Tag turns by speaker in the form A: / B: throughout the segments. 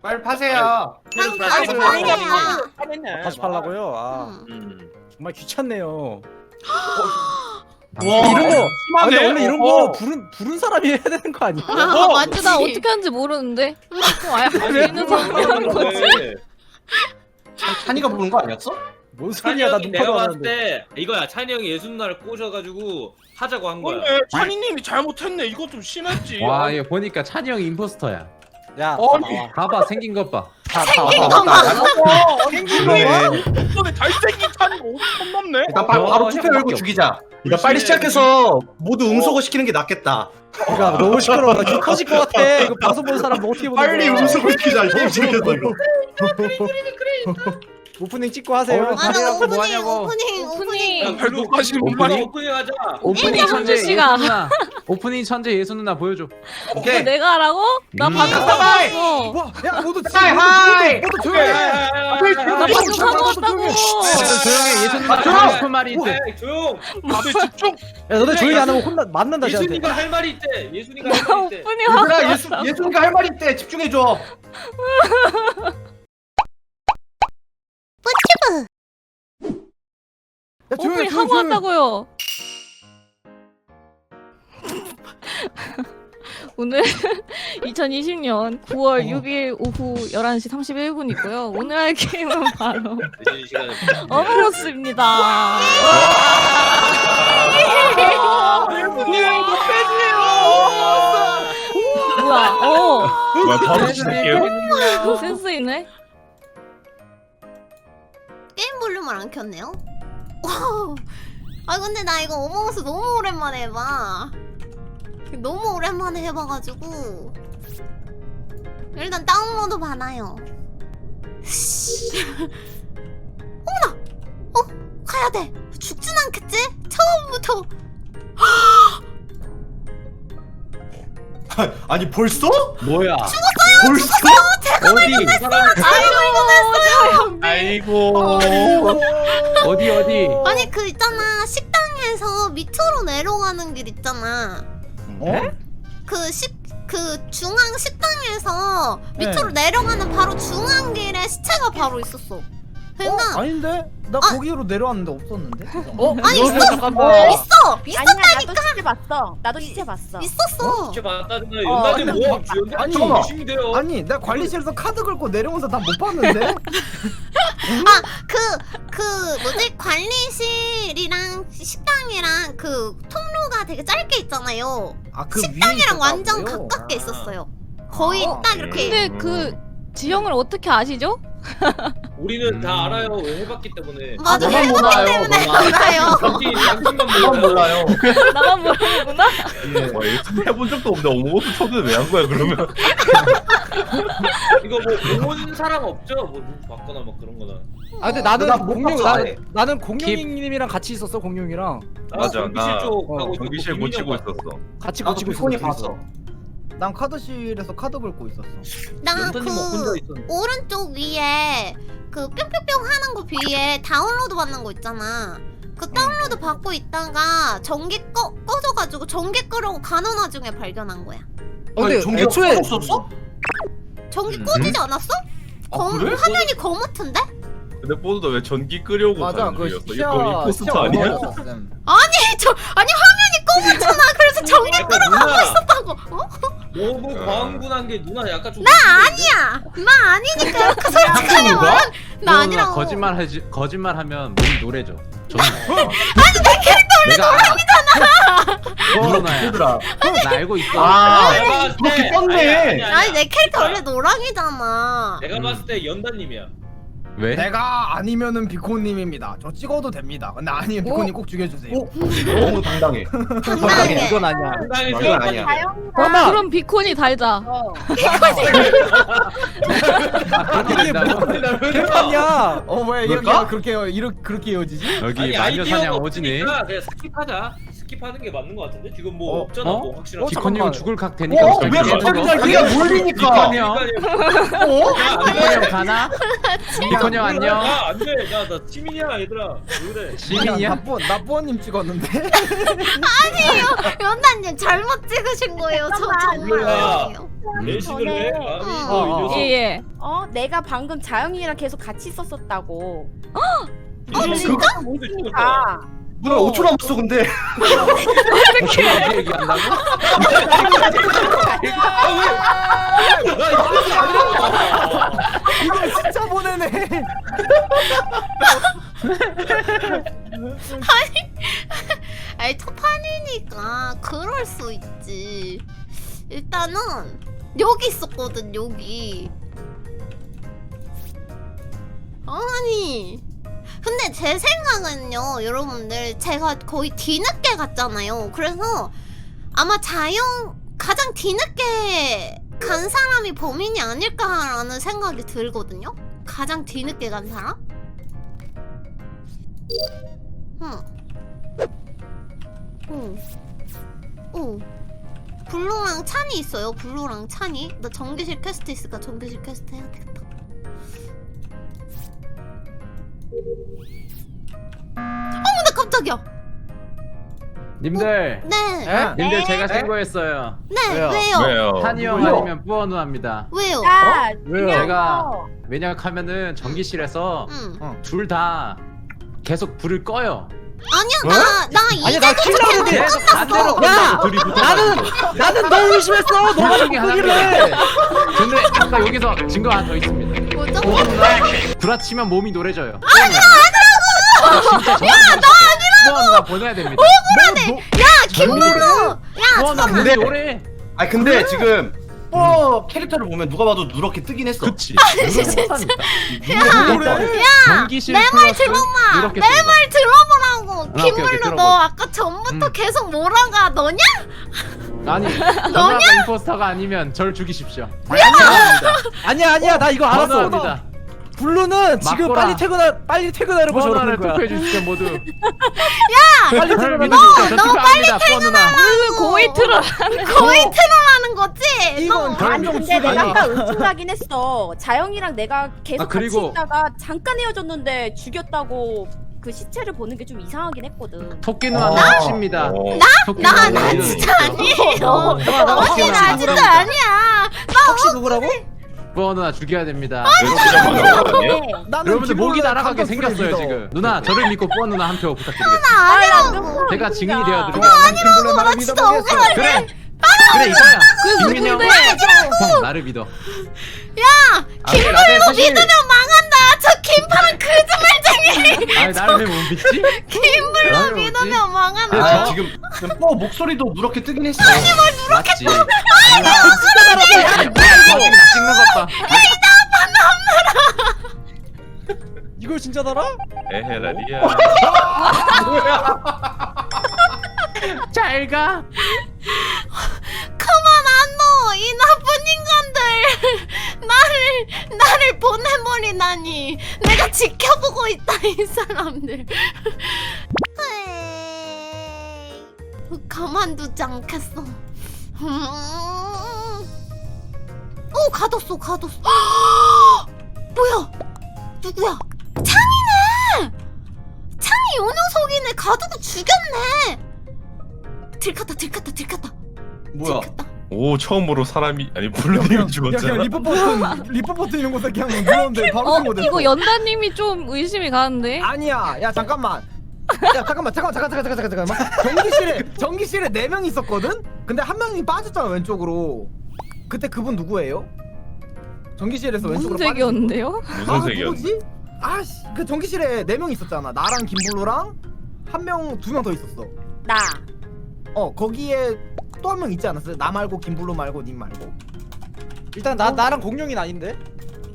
A: 빨리 파세요.
B: 상
C: 아니,
B: 다시
C: 아니,
B: 파세요.
D: 다시 팔라고요? 아
B: 응.
C: 음.
D: 정말 귀찮네요.
A: 와
D: 이런 거 아, 근데
A: 심하네.
D: 원래 이런 거 부른 부른 사람이 해야 되는 거 아니야?
E: 아, 맞지 나 어떻게 하는지 모르는데 좀 아야 할수 있는 사람이 하는 거지
C: 왜?
A: 찬이가 부른 거 아니었어?
D: 뭔
C: 찬이
D: 소리야 나
C: 형이 내가
D: 눈파도 안
C: 봤을
D: 하는데.
C: 때 이거야 찬이 형이 예수 누나를 꼬셔가지고 하자고 한 거야
B: 근데 찬이님이 잘못했네. 이거 좀 심했지.
F: 와 이거 보니까 찬이 형이 임포스터야
D: 야
A: 아니.
F: 봐봐 생긴 것봐
B: 생긴
D: 것만.
B: 생긴 거만. 이번에 잘생긴 찬이가 엄청 넘네.
A: 일단 바로, 바로
F: 어,
A: 투표
F: 형
A: 열고. 죽이자.
G: 일단 빨리 시작해서 모두 음소거 시키는 게 낫겠다.
D: 야 너무 시끄러워 나귀 커질 것 같아 이거 방송 보는 사람 뭐 어떻게 보는
G: 빨리
D: 거야
G: 음소거 시키자. 이거 시작해서 이거.
D: 오프닝 찍고 하세요
F: 어,
B: 아,
E: 네,
F: 다들
B: 네,
F: 뭐
E: 오프닝
F: 하냐고.
E: 오프닝 오프닝
C: 야,
B: 잘 녹화하시는 분
C: 오프닝. 오프닝 하자
F: 오프닝 천재
E: 씨가.
F: 오프닝 천재 예수 누나 보여줘
A: 오케이.
E: 내가 하라고? 나
F: 음.
E: 방금
A: 하이.
E: 사봤어
D: 와야 모두
A: 하이, 하이.
D: 모두 조용해
E: 나 방금 사봤다고
F: 다들 조용해 예수 누나
A: 아, 조용!
F: 하고 싶은 말이 있대
C: 에이, 조용
B: 다들 집중.
D: 야 너네 조용히 안 하면 혼나 맞는다 쟤한테
C: 예수님가 할 말이 있대 예수님가 나할 말이 있대
E: 오프닝 하고
A: 얘들아 예수 예수니까 할말 있대. 집중해줘.
D: 야 조용히
E: 오프닝 하고 왔다고요 오늘 2020년 9월 6일 오후 11시 31분이고요. 오늘 할 게임은 바로
C: 늦은 시간에
E: 어머로스입니다. 뭐야? 어,
B: 뭐야 바로
F: 예수님
E: 센스 있네.
H: 게임 볼륨을 안 켰네요? 와우. 아 근데 나 이거 어몽어스 너무 오랜만에 해봐 너무 오랜만에 해봐가지고. 일단 다운로드 받아요. 어머나! 어? 가야돼. 죽진 않겠지? 처음부터.
G: 아니 벌써?
F: 뭐야?
G: 벌써?
F: 어디?
B: 아이고.
F: 어디 어디?
H: 아니 그 있잖아. 식당에서 밑으로 내려가는 길 있잖아
D: 어?
H: 그 식, 그 중앙 식당에서
D: 네.
H: 밑으로 내려가는 바로 중앙 길에 시체가 바로 있었어. 그러니까
D: 아닌데? 나
H: 아.
D: 거기로 내려왔는데 없었는데?
H: 어? 아니 있어
D: 잠깐만
H: 있어 있어
I: 아니야 나도 봤어. 나도 시체 봤어.
H: 있었어.
C: 진짜 맞다는
I: 어,
C: 연단님 뭐 주연이
D: 아니,
C: 좀 열심히 돼요
D: 아니 내가 관리실에서 카드 긁고 내려오면서 다 못 봤는데?
H: 그그 뭐지 관리실이랑 식당이랑 그 통 로가 되게 짧게 있잖아요.
D: 아그
H: 식당이랑 완전 가깝게 있었어요. 거의
D: 아,
H: 딱 이렇게
E: 근데 그 지형을 어떻게 아시죠?
C: 우리는 다 알아요 왜 해봤기 때문에
H: 맞아
A: 너만
H: 해봤기
A: 몰라요,
H: 때문에
A: 너만.
H: 알아요.
C: 당신 당신만 몰라요
A: 몰라요.
E: 나만 모르는구나.
G: 와 예전 해본 적도 없는데 어머것도 초대 왜한 거야 그러면?
C: 이거 뭐본 사람 없죠? 뭐 봤거나 막 그런 거나
D: 아 근데 나는
A: 나못
D: 공룡
A: 봤어,
D: 나,
A: 아예.
D: 나는 공룡님이랑 같이 있었어 공룡이랑
G: 맞아, 나-
C: 쪽
D: 어,
C: 가고 있었고,
G: 전기실
C: 비밀
G: 못 치고
C: 쪽.
G: 있었어.
D: 같이
A: 나도
D: 고치고
A: 비콘이
D: 있었어
A: 봤어.
D: 난 카드실에서 카드 긁고 있었어
C: 연단님 뭐 혼자
H: 나그
C: 있었는데
H: 오른쪽 위에 그 뿅뿅뿅 하는 거 위에 다운로드 받는 거 있잖아. 그 다운로드 받고 있다가 전기 꺼 꺼져가지고 전기 끄려고 가는 와중에 발견한 거야.
D: 어, 근데
A: 전기
D: 애초에
A: 없었어?
H: 전기
F: 음.
H: 꺼지지 않았어? 검,
A: 그래?
H: 화면이 거뭇은데?
G: 근데 뽀드도 왜 전기 끄려고
D: 맞아
G: 가는
D: 그
G: 중이었어?
D: 시야
G: 이거 임포스터 아니야?
H: 아니 저 아니 화면이 거뭇잖아. 그래서 전기
C: 약간 누나
H: 끄다고. 어?
C: 너무 과흥분한 게 누나 약간 좀
H: 나 아니야. 나 아니니까 이렇게 솔직하게 말. 나 아니라고.
F: 거짓말 하지 거짓말 하면 몸이 노래져 저는 아니 내 캐릭터 원래 노랑이잖아 누나야
A: 얘들아.
F: 나 알고 있어
A: 아
C: 내가 봤을 때
A: 그렇게 떴네.
C: 아니, 아니, 아니,
H: 아니 내 캐릭터 원래 노랑이잖아.
C: 내가 봤을 때 연단님이야
F: 왜?
D: 내가 아니면은 비코님입니다 저 찍어도 됩니다 근데 아니면 비코님 꼭 죽여주세요
A: 오? 너무 당당해.
H: 당당해.
D: 이건 아니야
C: 건강해서
A: 이건 아니야.
D: 엄마
E: 그럼 비콘이 달자.
I: 어.
D: 이게 뭐 개판이야 어 뭐야 이렇게
A: 그럴까?
D: 그렇게 이렇게 그렇게 이어지지?
F: 여기
C: 아니,
F: 마녀
C: 아이디어가
F: 사냥 오지네
C: 없으니까 그냥 스킵하자 스킵하는 게 맞는 것 같은데 지금 뭐
D: 어?
C: 없잖아
F: 어?
C: 뭐 확실한.
D: 어,
F: 형
D: 잠깐만.
F: 죽을 각 되니까
A: 어?
F: 절대
A: 왜 갑자기
F: 거.
A: 자기가 몰리니까 어?
F: 비콘이 형 가나? 형 안녕
C: 아 안돼 나나 시민이야 얘들아 왜 그래?
F: 시민이야?
D: 나쁜 나쁜님 찍었는데.
H: 연단님 잘못 찍으신 거예요. 저 정말. 아니에요.
C: 내식을 해? 아니
H: 어.
C: 뭐 이.
E: 예예.
I: 어 내가 방금 자영이랑 계속 같이 있었었다고.
C: 이 녀석
H: 진짜?
C: 근데 죽었다.
I: 아
A: 누나 5초 남았어 근데
F: 어떻게 얘기한다고?
D: 이걸 진짜 보내네.
H: 아니 첫 판이니까 그럴 수 있지. 일단은 여기 있었거든 여기. 아니. 근데 제 생각은요, 여러분들 제가 거의 뒤늦게 갔잖아요. 그래서 아마 자영 가장 뒤늦게 간 사람이 범인이 아닐까라는 생각이 들거든요. 가장 뒤늦게 간 사람? 응. 오. 오. 블루랑 찬이 있어요. 블루랑 찬이. 나 전기실 퀘스트 있으니까 전기실 퀘스트 해야 되겠다. 어머, 나 깜짝이야.
F: 님들
H: 네.
D: 에?
F: 님들
I: 네.
F: 제가 신고했어요
H: 네.
D: 왜요?
H: 왜요?
G: 왜요?
F: 탄이 형
D: 왜요?
F: 아니면 뿌어누합니다
H: 왜요?
I: 야
D: 왜요?
F: 제가 왜냐하면은 전기실에서
H: 응.
F: 둘 다 계속 불을 꺼요
H: 아니야, 나, 나
D: 아니,
H: 이제
D: 나 킬러인데.
F: 계속 반대로 끝나고 둘이 붙어가지고
D: 나는 너 의심했어.
F: 둘 중에 하나인데 근데 아까 여기서 증거 하나 더 있습니다
H: 뭐죠?
F: 구라치면 몸이 노래져요 아니야 아니라고 야나 아니라고 누나 보내야 됩니다
H: 야, 김민우! 야,
F: 누나
H: 잠깐만.
F: 노래
A: 아니 근데 지금 어 캐릭터를 보면 누가 봐도 누렇게 뜨긴 했어
F: 그치
H: 진짜.
F: 노래 전기실
H: 내 말
F: 플러스
H: 들어봐.
F: 이렇게
H: 내
F: 뜬다.
H: 말 들어보라고.
F: 아, 오케이, 오케이,
H: 김물로 너
F: 들어봐.
H: 아까 전부터
F: 음.
H: 계속 뭐라가 너냐?
F: 아니 전화가 임포스터가 아니면 절 죽이십시오
D: 아니야 아니야 나 이거 알았어.
F: 번호합니다
D: 블루는 지금
F: 맞거라.
D: 빨리 퇴근하 빨리 퇴근하려고 저러는
F: 번호를
D: 거야.
F: 투표해 주십시오 모두
D: 빨리.
F: 믿으십시오 저 투표합니다 번호나
E: 블루 고이 틀어.
H: 거의 테러라는 거지?
D: 이건
H: 너
D: 감정
I: 근데 내가. 아까 의심하긴 했어. 자영이랑 내가 계속
F: 아, 그리고-
I: 같이 있다가 잠깐 헤어졌는데 죽였다고 그 시체를 보는 게 좀 이상하긴 했거든.
F: 토끼 누나는 확십니다
G: 어.
F: 토끼
H: 나,
F: 누나는
H: 나
F: 믿어주십시오.
H: 진짜 아니에요.
D: 나, 나
H: 언니, 나 진짜 아니야.
D: 혹시 누구라고?
F: 뿌어 누나 죽여야 됩니다
I: 네.
D: 나는
F: 여러분들 목이 날아가게 생겼어요 지금 누나 저를 믿고 뿌어 누나 한 표 부탁드리겠습니다
H: 나 아니라고.
F: 제가 증인이
D: 김블루의 말을
H: 나 진짜. 억울해.
F: 그래 그래 이거야 김민이 형? 형, 나를 믿어
H: 야,
F: 아, 사실-
H: 믿으면 망한다. 저 김파랑 거짓말쟁이.
F: 아니 나를 왜 못 믿지? 나를 왜
H: 믿으면
F: 믿지?
H: 망한다.
F: 네,
A: 아
F: 저-
A: 지금 지금 뽀 목소리도 누렇게 뜨긴 했어
F: 맞지 아니야 진짜 나랑 거짓 나 찍는 것봐
D: 이걸 진짜 달아?
G: 에헤라리야.
F: 잘가
H: 나를 보내버리다니. 내가 지켜보고 있다 이 사람들. 가만두지 않겠어. 음. 오 가뒀어 가뒀어. 뭐야? 누구야? 찬이네! 찬이 요 녀석이네. 가두고 죽였네. 들켰다 들켰다 들켰다.
A: 뭐야?
H: 들켰다
G: 오 처음으로 사람이 아니 블루님이
D: 야 그냥
G: 죽었잖아.
D: 리포 버튼 리포 버튼 이런 거 그냥 눌렀는데 바로
E: 어
D: 신고됐어.
E: 이거 연다님이 좀 의심이 가는데.
D: 아니야. 야 잠깐만. 야 잠깐만 잠깐만 잠깐 잠깐 잠깐 잠깐. 전기실에 전기실에 네 명 있었거든. 근데 한 명이 빠졌잖아 왼쪽으로. 그때 그분 누구예요? 전기실에서
E: 무슨
D: 왼쪽으로
E: 색이었는데요?
G: 무슨
D: 아,
G: 색이었?
D: 누구지? 아씨 그 전기실에 네 명 있었잖아. 나랑 김블루랑 한 명 두 명 더 있었어.
I: 나.
D: 어 거기에 또 한 명 있지 않았어요? 나 말고 김블루 말고 님 말고.
J: 일단 나 나랑 공룡이는 아닌데.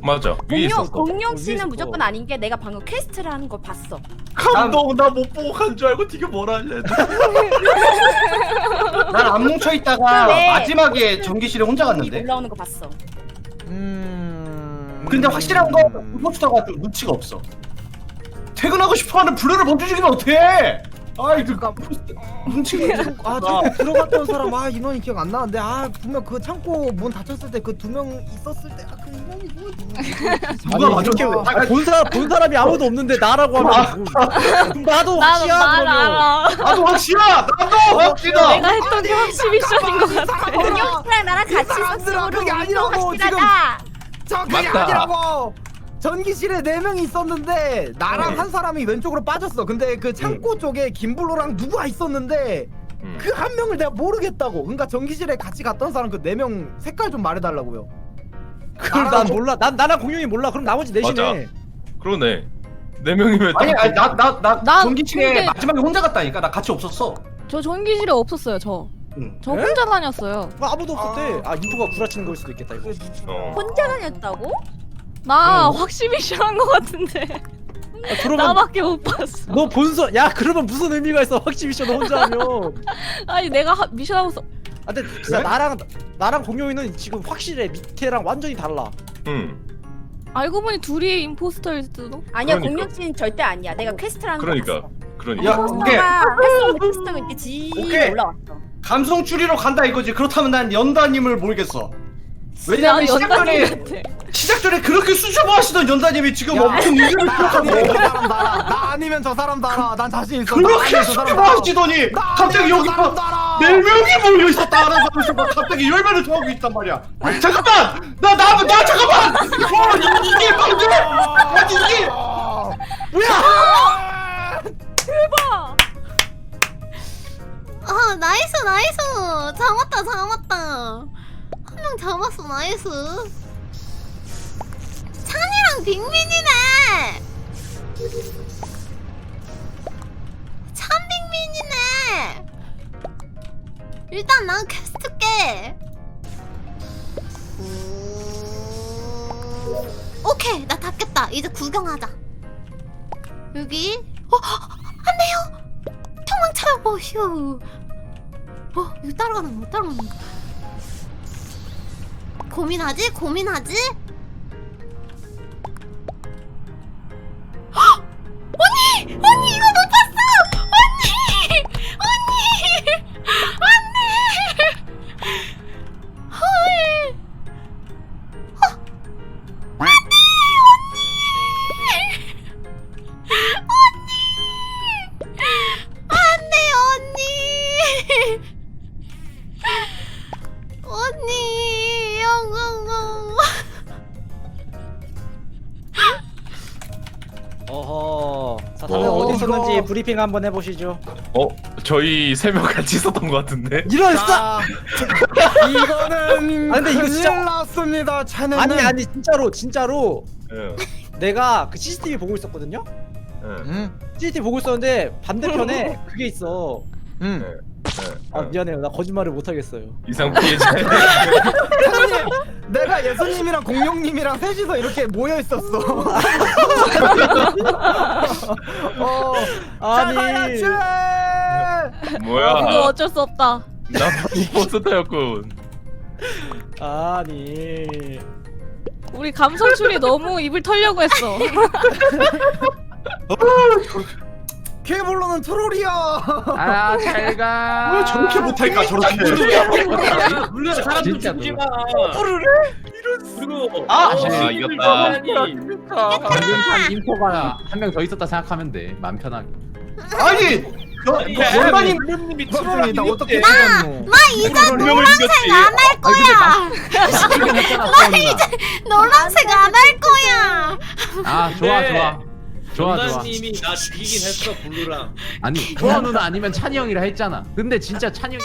G: 맞아. 위에
I: 공룡
G: 있었어.
I: 공룡
J: 어,
I: 씨는
J: 있었어.
I: 무조건 아닌 게 내가 방금 퀘스트를 하는 걸 봤어.
G: 감동 나 못 보고 간 줄 알고 네가 뭐라 하냐.
A: 난 안 뭉쳐 있다가
I: 네.
A: 마지막에 전기실에 혼자 갔는데
I: 올라오는 거 봤어.
D: 음.
A: 근데 확실한 건 포스터가 좀 눈치가 없어 퇴근하고 싶어하는 블루를 죽이면 어떡해 아이 그
D: 잠깐. 아 창고 들어갔던 사람 아 인원이 기억 안 나는데 아 분명 그 창고 문 닫혔을 때 그 두 명 있었을 때 아 그 인원이 누구지?
A: 누가 맞아?
J: 아, 본 사람 본 사람이 아무도 없는데 나라고 하면 뭐. 그럼 나도
E: 나도
J: 확실한
E: 말
J: 그러면.
E: 알아.
A: 나도 확실하. 나도 확실하.
E: 내가 했던 게 확실히 미션인 것 같아.
I: 공룡이랑 나랑 같이
D: 사람들아, 그게 아니라고,
I: 확실하다.
D: 저 그게
G: 맞다.
D: 아니라고 전기실에 네 명이 있었는데 나랑 한 사람이 왼쪽으로 빠졌어 근데 그 창고 쪽에 김블로랑 누가 있었는데
G: 음.
D: 그 한 명을 내가 모르겠다고 그러니까 전기실에 같이 갔던 사람 그 네 명 색깔 좀 말해달라고요
J: 그럼 난 몰라. 난 나랑 공룡이 몰라. 그럼 나머지 넷이네.
G: 그러네. 네 명이면
A: 아니 아니 나 나나
E: 나
A: 전기실에
E: 근데-
A: 마지막에 혼자 갔다니까 나 같이 없었어.
E: 저 전기실에 없었어요. 저.
A: 응.
E: 저
J: 에?
E: 혼자 다녔어요.
J: 뭐 아무도 없었대. 아 인프가 구라치는 걸 수도 있겠다 이거.
G: 어.
I: 혼자 다녔다고?
E: 나
J: 응.
E: 확실히 미션한 것 같은데.
J: 아, 그러면
E: 나밖에 못 봤어.
J: 너 본서 야 그러면 무슨 의미가 있어 확실히 미션 너 혼자 하면.
E: 아니 내가 하, 미션하고 서
J: 아 근데 진짜 나랑 나랑 공룡이는 지금 확실해 밑에랑 완전히 달라.
G: 응.
E: 알고 보니 둘이 임포스터일 수도.
I: 아니야
G: 그러니까.
I: 공룡 씨는 절대 아니야. 내가 퀘스트를 한거
G: 그러니까.
I: 봤어.
G: 그러니까.
A: 야, 오케이.
I: 할수 퀘스트가 이렇게 지
A: 오케이.
I: 올라왔어.
A: 감성 추리로 간다 이거지. 그렇다면 난 연다님을 모르겠어. 왜냐면
E: 나
A: 시작 전에
E: 연단님 같아.
A: 시작 전에 그렇게 수줍어 하시던 연다님이 지금
D: 야,
A: 엄청 의견을 표하고
D: 사람 달아 나 아니면 저 사람 달아 난 자신 있어. 나
A: 그렇게
D: 아니면 저 사람 달아.
A: 수줍어하시더니
D: 나
A: 갑자기
D: 아니면 저
A: 여기
D: 사람
A: 뭐
D: 달아.
A: 네 명이 몰려 있었다라는 하면서 막 갑자기 열매를 토하고 있단 말이야. 잠깐만, 나나나 잠깐만. 어, 이- 이게 방금 아니 이게
H: 아 나이스 나이스! 잡았다 잡았다. 한 명 잡았어 나이스. 찬이랑 빅민이네. 찬빅민이네. 일단 난 퀘스트 깨. 오... 오케이 나 다 깼다. 이제 구경하자. 여기. 어 안돼요. 도망쳐요 보슈 어 이거 따라가는 거못 따라가는 거 고민하지 고민하지 헉! 언니 언니
J: 어허. 자 다들
G: 어,
J: 어 디 있었는지
D: 이거-
J: 브리핑 한번 해보시죠.
G: 어, 저희 세 명 같이 있었던 것 같은데.
J: 이런 싸.
D: 자, 이거는
J: 아, 근데 이거
D: 큰일
J: 진짜-
D: 났습니다 차는
J: 아니 아니 진짜로 진짜로
G: 응.
J: 내가 그 CCTV 보고 있었거든요.
G: 응.
D: 응,
J: CCTV 보고 있었는데 반대편에 그게 있어.
D: 응.
J: 아 미안해요. 나 거짓말을 못 하겠어요.
G: 이상 피해자.
D: 차님 내가 예수님이랑 공룡님이랑 셋이서 이렇게 모여 있었어 어
J: 아니.
D: 자가야지
E: 그거
G: 뭐야?
E: 어쩔 수 없다.
G: 나 임포스터였군.
J: 아니.
E: 우리 감성 추리 너무 입을 털려고 했어.
D: 케이블로는 트롤이야
F: 아, 잘 가.
A: 왜 저렇게 못할까 저렇게.
C: 야, 물려 사람들
F: 진짜
C: 죽지 마. 그리고
A: 아,
G: 아, 이겼다.
F: 방금 인포가 한 명 더 있었다 생각하면 돼. 마음 편하게.
A: 아니, 너 얼마님
B: 블루님이
D: 나
B: 트롤하긴
D: 어떻게. 찍었노
H: 나 이제
G: 분명을 이겼지.
H: 안 할 거야
F: 나
H: 노란색 안 할 거야
F: 아, 좋아,
C: 네.
F: 좋아. 좋아 좋아.
C: 님이 나 죽이긴 했어 블루랑.
F: 아니 조아 누나 아니면 찬이 형이라 했잖아. 근데 진짜 찬이 형.